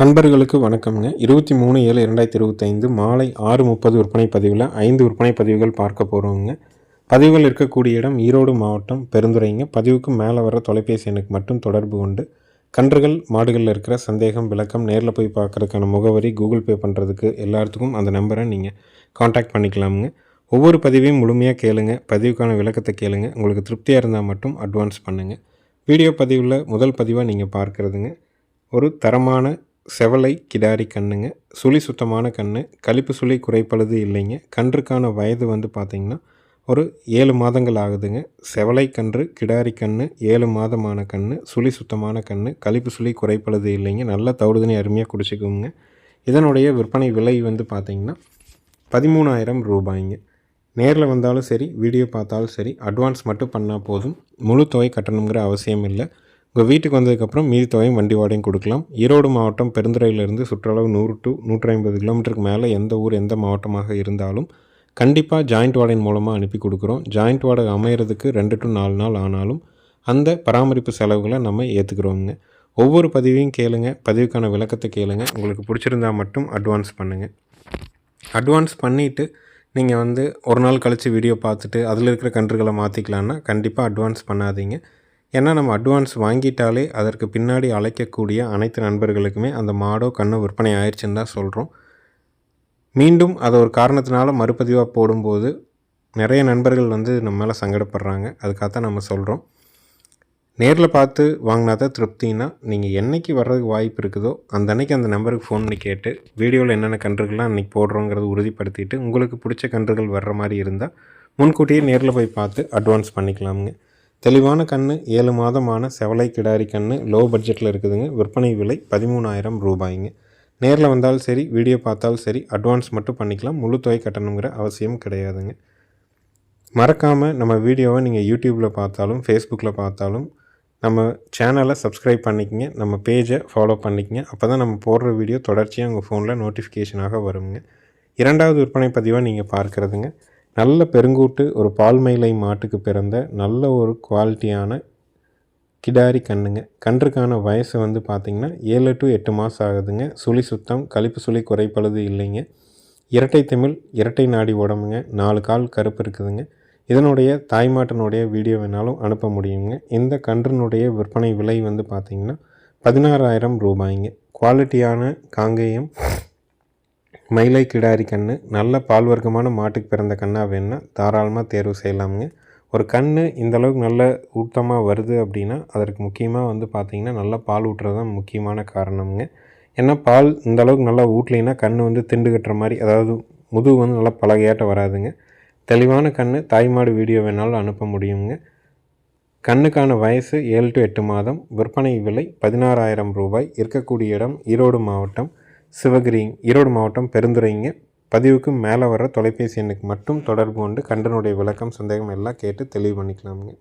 நண்பர்களுக்கு வணக்கம்ங்க. இருபத்தி மூணு ஏழு இரண்டாயிரத்தி இருபத்தைந்து மாலை ஆறு முப்பது விற்பனை பதிவில் ஐந்து விற்பனை பதிவுகள் பார்க்க போகிறோங்க பதிவுகள் இருக்கக்கூடிய இடம் ஈரோடு மாவட்டம் பெருந்துறைங்க. பதிவுக்கு மேலே வர தொலைபேசி எண்ணுக்கு மட்டும் தொடர்பு கொண்டு கன்றுகள் மாடுகளில் இருக்கிற சந்தேகம் விளக்கம் நேரில் போய் பார்க்குறதுக்கான முகவரி கூகுள் பே பண்ணுறதுக்கு எல்லாத்துக்கும் அந்த நம்பரை நீங்கள் காண்டாக்ட் பண்ணிக்கலாமுங்க. ஒவ்வொரு பதிவையும் முழுமையாக கேளுங்க. பதிவுக்கான விளக்கத்தை கேளுங்க. உங்களுக்கு திருப்தியாக இருந்தால் மட்டும் அட்வான்ஸ் பண்ணுங்கள் வீடியோ பதிவில் முதல் பதிவாக நீங்கள் பார்க்குறதுங்க. ஒரு தரமான செவலை கிடாரி கண்ணுங்க. சுழி சுத்தமான கன்று கழிப்பு சுழி குறைப்பழுது இல்லைங்க. கன்றுக்கான வயது வந்து பார்த்திங்கன்னா ஒரு ஏழு மாதங்கள் ஆகுதுங்க. செவலை கன்று கிடாரி கன்று ஏழு மாதமான கன்று சுழி சுத்தமான கன்று கழிப்பு சுழி குறைப்பழுது இல்லைங்க. நல்ல தவிடுதனி அருமையாக குடிச்சிக்குங்க. இதனுடைய விற்பனை விலை வந்து பார்த்திங்கன்னா பதிமூணாயிரம் ரூபாய்ங்க. நேரில் வந்தாலும் சரி வீடியோ பார்த்தாலும் சரி அட்வான்ஸ் மட்டும் பண்ணால் போதும். முழு தொகை கட்டணுங்கிற அவசியம் இல்லை. உங்கள் வீட்டுக்கு வந்ததுக்கப்புறம் மீதி தொகையும் வண்டி வாடகையும் கொடுக்கலாம். ஈரோடு மாவட்டம் பெருந்துறையிலிருந்து சுற்றளவு நூறு டு நூற்றி ஐம்பது கிலோமீட்டருக்கு மேலே எந்த ஊர் எந்த மாவட்டமாக இருந்தாலும் கண்டிப்பாக ஜாயிண்ட் வாடகை மூலமாக அனுப்பி கொடுக்குறோம். ஜாயிண்ட் வாடகை அமையிறதுக்கு ரெண்டு டு நாலு நாள் ஆனாலும் அந்த பராமரிப்பு செலவுகளை நம்ம ஏற்றுக்குறோங்க ஒவ்வொரு பதிவையும் கேளுங்க. பதிவுக்கான விளக்கத்தை கேளுங்க. உங்களுக்கு பிடிச்சிருந்தா மட்டும் அட்வான்ஸ் பண்ணுங்கள் அட்வான்ஸ் பண்ணிவிட்டு நீங்கள் வந்து ஒரு நாள் கழித்து வீடியோ பார்த்துட்டு அதில் இருக்கிற கன்றுகளை மாற்றிக்கலான்னா கண்டிப்பாக அட்வான்ஸ் பண்ணாதீங்க. ஏன்னா நம்ம அட்வான்ஸ் வாங்கிட்டாலே அதற்கு பின்னாடி அழைக்கக்கூடிய அனைத்து நண்பர்களுக்குமே அந்த மாடோ கண்ணோ விற்பனை ஆயிடுச்சுன்னு தான் சொல்கிறோம் மீண்டும் அதை ஒரு காரணத்தினால மறுபதிவாக போடும்போது நிறைய நண்பர்கள் வந்து நம்ம மேலே சங்கடப்படுறாங்க. அதுக்காக தான் நம்ம சொல்கிறோம் நேரில் பார்த்து வாங்கினா தான் திருப்தின்னா நீங்கள் என்றைக்கு வர்றதுக்கு வாய்ப்பு இருக்குதோ அந்த அன்னைக்கு அந்த நம்பருக்கு ஃபோன் பண்ணி கேட்டு வீடியோவில் என்னென்ன கன்றுகள்லாம் அன்றைக்கி போடுறோங்கிறத உறுதிப்படுத்திட்டு உங்களுக்கு பிடிச்ச கன்றுகள் வர்ற மாதிரி இருந்தால் முன்கூட்டியே நேரில் போய் பார்த்து அட்வான்ஸ் பண்ணிக்கலாமுங்க. தெளிவான கன்று ஏழு மாதமான செவலை கிடாரி கன்று லோ பட்ஜெட்டில் இருக்குதுங்க. விற்பனை விலை பதிமூணாயிரம் ரூபாய்ங்க. நேரில் வந்தாலும் சரி வீடியோ பார்த்தாலும் சரி அட்வான்ஸ் மட்டும் பண்ணிக்கலாம். முழு தொகை கட்டணுங்கிற அவசியம் கிடையாதுங்க. மறக்காமல் நம்ம வீடியோவை நீங்கள் யூடியூப்பில் பார்த்தாலும் ஃபேஸ்புக்கில் பார்த்தாலும் நம்ம சேனலை சப்ஸ்கிரைப் பண்ணிக்கங்க. நம்ம பேஜை ஃபாலோ பண்ணிக்கங்க. அப்போ தான் நம்ம போடுற வீடியோ தொடர்ச்சியாக உங்கள் ஃபோனில் நோட்டிஃபிகேஷனாக வருங்க. இரண்டாவது விற்பனை பதிவாக நீங்கள் பார்க்குறதுங்க. நல்ல பெருங்கூட்டு ஒரு பால்மயிலை மாட்டுக்கு பிறந்த நல்ல ஒரு குவாலிட்டியான கிடாரி கண்ணுங்க. கன்றுக்கான வயசு வந்து பார்த்திங்கன்னா ஏழு டு எட்டு மாதம் ஆகுதுங்க. சுழி சுத்தம் கழிப்பு சுழி குறைப்பழுது இல்லைங்க. இரட்டை தமிழ் இரட்டை நாடி உடம்புங்க. நாலு கால் கருப்பு இருக்குதுங்க. இதனுடைய தாய்மாட்டினுடைய வீடியோ வேணாலும் அனுப்ப முடியுங்க. இந்த கன்றினுடைய விற்பனை விலை வந்து பார்த்திங்கன்னா பதினாறாயிரம் ரூபாய்ங்க. குவாலிட்டியான காங்கேயம் மயிலை கிடாரி கன்று நல்ல பால் வர்க்கமான மாட்டுக்கு பிறந்த கண்ணாக வேணுன்னா தாராளமாக தேர்வு செய்யலாமுங்க. ஒரு கண் இந்தளவுக்கு நல்ல ஊட்டமாக வருது அப்படின்னா அதற்கு முக்கியமாக வந்து பார்த்திங்கன்னா நல்லா பால் ஊட்டுறது தான் முக்கியமான காரணமுங்க. ஏன்னா பால் இந்தளவுக்கு நல்லா ஊட்டலைன்னா கண் வந்து திண்டு கட்டுற மாதிரி அதாவது முதுகு வந்து நல்லா பழகையாட்ட வராதுங்க. தெளிவான கண் தாய்மாடு வீடியோ வேணாலும் அனுப்ப முடியுங்க. கண்ணுக்கான வயசு ஏழு டு எட்டு மாதம் விற்பனை விலை பதினாறாயிரம் ரூபாய் இருக்கக்கூடிய இடம் ஈரோடு மாவட்டம் சிவகிரி ஈரோடு மாவட்டம் பெருந்துறைங்க. பதிவுக்கு மேலே வர தொலைபேசி எண்ணுக்கு மட்டும் தொடர்பு கொண்டு கண்டனுடைய விளக்கம் சந்தேகம் எல்லாம் கேட்டு தெளிவு பண்ணிக்கலாமுங்க.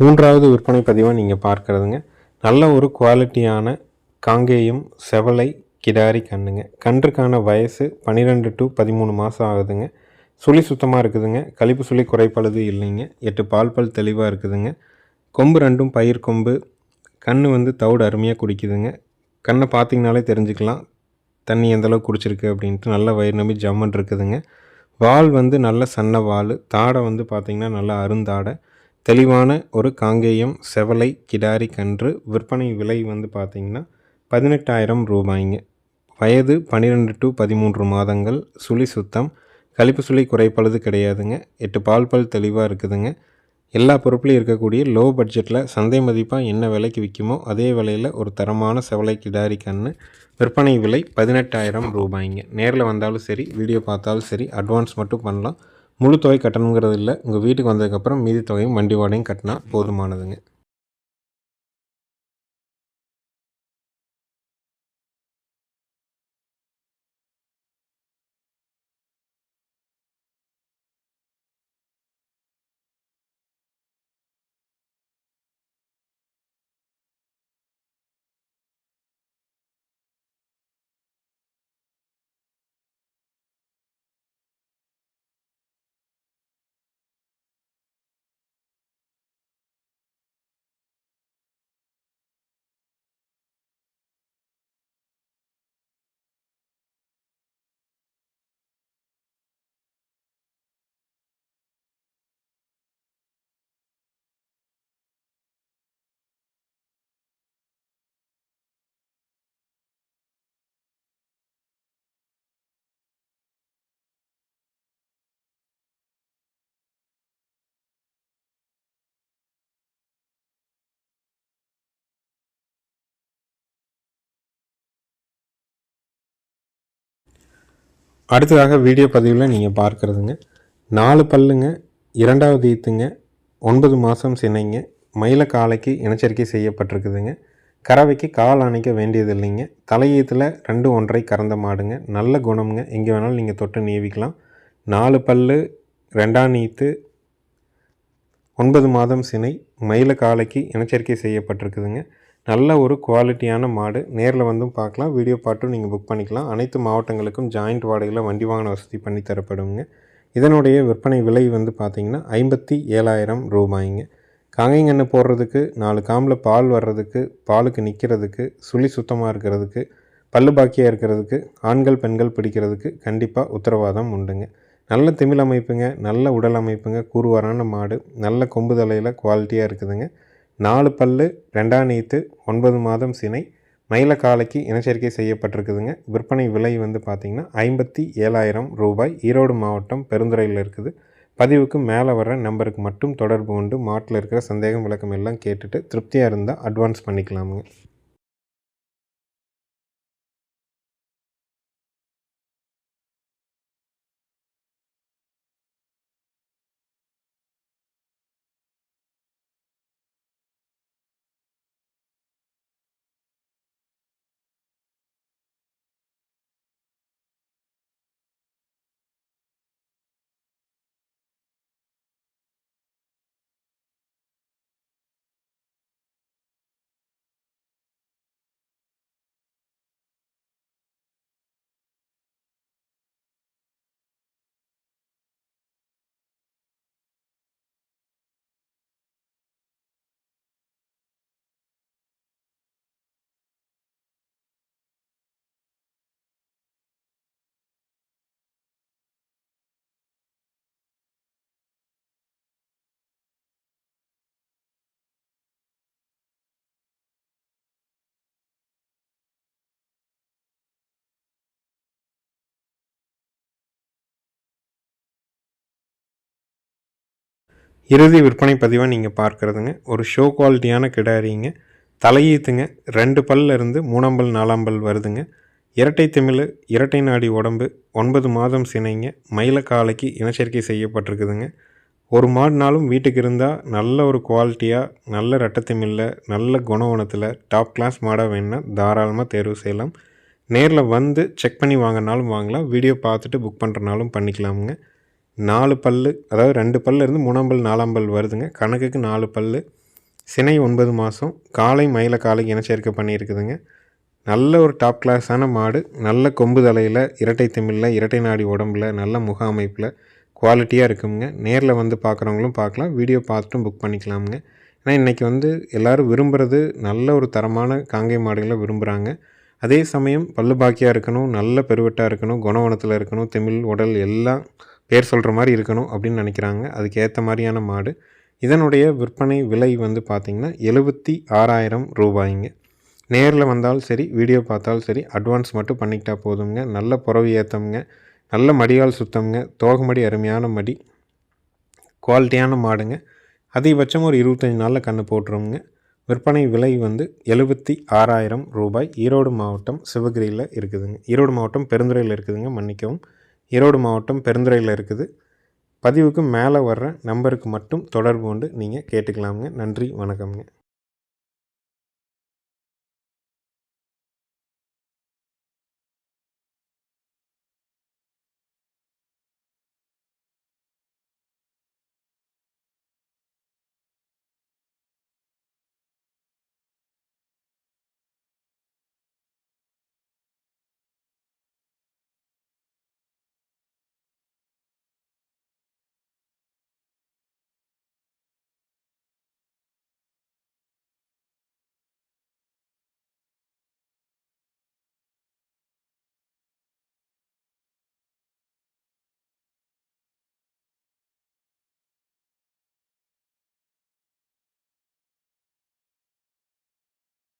மூன்றாவது விற்பனை பதிவாக நீங்கள் பார்க்குறதுங்க. நல்ல ஒரு குவாலிட்டியான காங்கேயம் செவலை கிடாரி கண்ணுங்க. கன்றுக்கான வயசு பன்னிரெண்டு டு பதிமூணு மாதம் ஆகுதுங்க. சுழி சுத்தமாக இருக்குதுங்க. கழிப்பு சுழி குறைப்பழுது இல்லைங்க. எட்டு பால் பல் தெளிவாக இருக்குதுங்க. கொம்பு ரெண்டும் பயிர் கொம்பு. கண் வந்து தவிடு அருமையாக குடிக்குதுங்க. கண்ணை பார்த்தீங்கனாலே தெரிஞ்சுக்கலாம். தண்ணி எந்தளவுக்கு குடிச்சிருக்கு அப்படின்ட்டு நல்ல வயிறு நம்பி ஜம்மன் இருக்குதுங்க. வால் வந்து நல்ல சன்ன வால். தாடை வந்து பார்த்திங்கன்னா நல்லா அருந்தாடை. தெளிவான ஒரு காங்கேயம் செவலை கிடாரி கன்று விற்பனை விலை வந்து பார்த்திங்கன்னா பதினெட்டாயிரம் ரூபாய்ங்க. வயது பன்னிரெண்டு டு பதிமூன்று மாதங்கள் சுழி சுத்தம் கழிப்பு சுழி குறைப்பழுது கிடையாதுங்க. எட்டு பால் பல் தெளிவாக இருக்குதுங்க. எல்லா பொருட்களையும் இருக்கக்கூடிய லோ பட்ஜெட்டில் சந்தை மதிப்பாக என்ன விலைக்கு விற்குமோ அதே விலையில் ஒரு தரமான செவலை கிடாரி கன்று விற்பனை விலை பதினெட்டாயிரம் ரூபாய்ங்க. நேரில் வந்தாலும் சரி வீடியோ பார்த்தாலும் சரி அட்வான்ஸ் மட்டும் பண்ணலாம். முழு தொகை கட்டணுங்கிறது இல்லை. உங்கள் வீட்டுக்கு வந்ததுக்கப்புறம் மீதி தொகையும் வண்டி வாடகையும் கட்டினா போதுமானதுங்க. அடுத்ததாக வீடியோ பதிவில் நீங்கள் பார்க்குறதுங்க. நாலு பல்லுங்க இரண்டாவது ஈத்துங்க ஒன்பது மாதம் சினைங்க மயில காலைக்கு இனச்சரிக்கை செய்யப்பட்டிருக்குதுங்க. கறவைக்கு கால் அணைக்க வேண்டியது இல்லைங்க தலையீத்தில் ரெண்டு ஒன்றை கறந்த மாடுங்க. நல்ல குணம்ங்க. எங்கே வேணாலும் நீங்கள் தொட்டு நீவிக்கலாம். நாலு பல்லு ரெண்டாம் நீத்து ஒன்பது மாதம் சினை மயில காலைக்கு இனச்சரிக்கை செய்யப்பட்டிருக்குதுங்க. நல்ல ஒரு குவாலிட்டியான மாடு. நேரில் வந்தும் பார்க்கலாம். வீடியோ பாட்டும் நீங்கள் புக் பண்ணிக்கலாம். அனைத்து மாவட்டங்களுக்கும் ஜாயிண்ட் வாடகையில் வண்டி வாகன வசதி பண்ணி தரப்படுங்க. இதனுடைய விற்பனை விலை வந்து பார்த்திங்கன்னா ஐம்பத்தி ஏழாயிரம் ரூபாய்ங்க. காங்கைங்கன்று போடுறதுக்கு நாலு காம்பில் பால் வர்றதுக்கு பாலுக்கு நிற்கிறதுக்கு சுழி சுத்தமாக இருக்கிறதுக்கு பல்லு பாக்கியாக இருக்கிறதுக்கு ஆண்கள் பெண்கள் பிடிக்கிறதுக்கு கண்டிப்பாக உத்தரவாதம் உண்டுங்க. நல்ல திமிழ் அமைப்புங்க நல்ல உடல் அமைப்புங்க கூறுவாரான மாடு. நல்ல கொம்பு தலையில் குவாலிட்டியாக இருக்குதுங்க. நாலு பல்லு ரெண்டாம் நீத்து ஒன்பது மாதம் சினை மயில காலைக்கு இனச்சேர்க்கை செய்யப்பட்டிருக்குதுங்க. விற்பனை விலை வந்து பார்த்திங்கன்னா ஐம்பத்தி ஏழாயிரம் ரூபாய். ஈரோடு மாவட்டம் பெருந்துறையில் இருக்குது. பதிவுக்கு மேலே வர நம்பருக்கு மட்டும் தொடர்பு கொண்டு மாட்டில் இருக்கிற சந்தேகம் விளக்கம் எல்லாம் கேட்டுட்டு திருப்தியாக இருந்தால் அட்வான்ஸ் பண்ணிக்கலாமுங்க. இறுதி விற்பனை பதிவாக நீங்கள் பார்க்குறதுங்க. ஒரு ஷோ குவாலிட்டியான கிடாரிங்க தலையீத்துங்க ரெண்டு பல்ல இருந்து மூணாம் பல் நாலாம் பல் வருதுங்க. இரட்டை திமிழ் இரட்டை நாடி உடம்பு ஒன்பது மாதம் சினைங்க மயில காலைக்கு இனச்சேர்க்கை செய்யப்பட்டிருக்குதுங்க. ஒரு மாடுனாலும் வீட்டுக்கு இருந்தால் நல்ல ஒரு குவாலிட்டியாக நல்ல ரெட்டத்திமில்ல நல்ல குணவனத்தில் டாப் கிளாஸ் மாடாக வேணுன்னா தாராளமாக தேர்வு செய்யலாம். நேரில் வந்து செக் பண்ணி வாங்கினாலும் வாங்கலாம். வீடியோ பார்த்துட்டு புக் பண்ணுறனாலும் பண்ணிக்கலாமுங்க. நாலு பல் அதாவது ரெண்டு பல்லேருந்து மூணாம் பல் நாலாம் பல் வருதுங்க. கணக்குக்கு நாலு பல் சினை ஒன்பது மாதம் காலை மயில காலை இனச்சேர்க்கை பண்ணியிருக்குதுங்க. நல்ல ஒரு டாப் கிளாஸான மாடு. நல்ல கொம்பு தலையில் இரட்டை தமிழில் இரட்டை நாடி உடம்புல நல்ல முக அமைப்பில் குவாலிட்டியாக இருக்குங்க. நேரில் வந்து பார்க்குறவங்களும் பார்க்கலாம் வீடியோ பார்த்துட்டும் புக் பண்ணிக்கலாமுங்க. ஏன்னா இன்றைக்கி வந்து எல்லோரும் விரும்புகிறது நல்ல ஒரு தரமான காங்கை மாடுகளை விரும்புகிறாங்க அதே சமயம் பல்லு பாக்கியாக இருக்கணும் நல்ல பெருவெட்டாக இருக்கணும் குணவனத்தில் இருக்கணும் தமிழ் உடல் எல்லாம் பேர் சொல்கிற மாதிரி இருக்கணும் அப்படின்னு நினைக்கிறாங்க. அதுக்கு ஏற்ற மாதிரியான மாடு. இதனுடைய விற்பனை விலை வந்து பார்த்திங்கன்னா எழுபத்தி ஆறாயிரம் ரூபாய்ங்க. நேரில் வந்தாலும் சரி வீடியோ பார்த்தாலும் சரி அட்வான்ஸ் மட்டும் பண்ணிக்கிட்டா போதுங்க நல்ல புறவு ஏற்றமுங்க நல்ல மடியால் சுத்தம்ங்க. தோகமடி அருமையான மடி. குவாலிட்டியான மாடுங்க. அதிகபட்சம் ஒரு இருபத்தஞ்சி நாளில் கன்று போட்டுருவோங்க விற்பனை விலை வந்து எழுபத்தி ஆறாயிரம் ரூபாய். ஈரோடு மாவட்டம் சிவகிரியில் இருக்குதுங்க. ஈரோடு மாவட்டம் பெருந்துறையில் இருக்குதுங்க. மன்னிக்கவும். ஈரோடு மாவட்டம் பெருந்துறையில் இருக்குது. பதிவுக்கு மேலே வர்ற நம்பருக்கு மட்டும் தொடர்பு கொண்டு நீங்கள் கேட்டுக்கலாமுங்க. நன்றி வணக்கம்ங்க.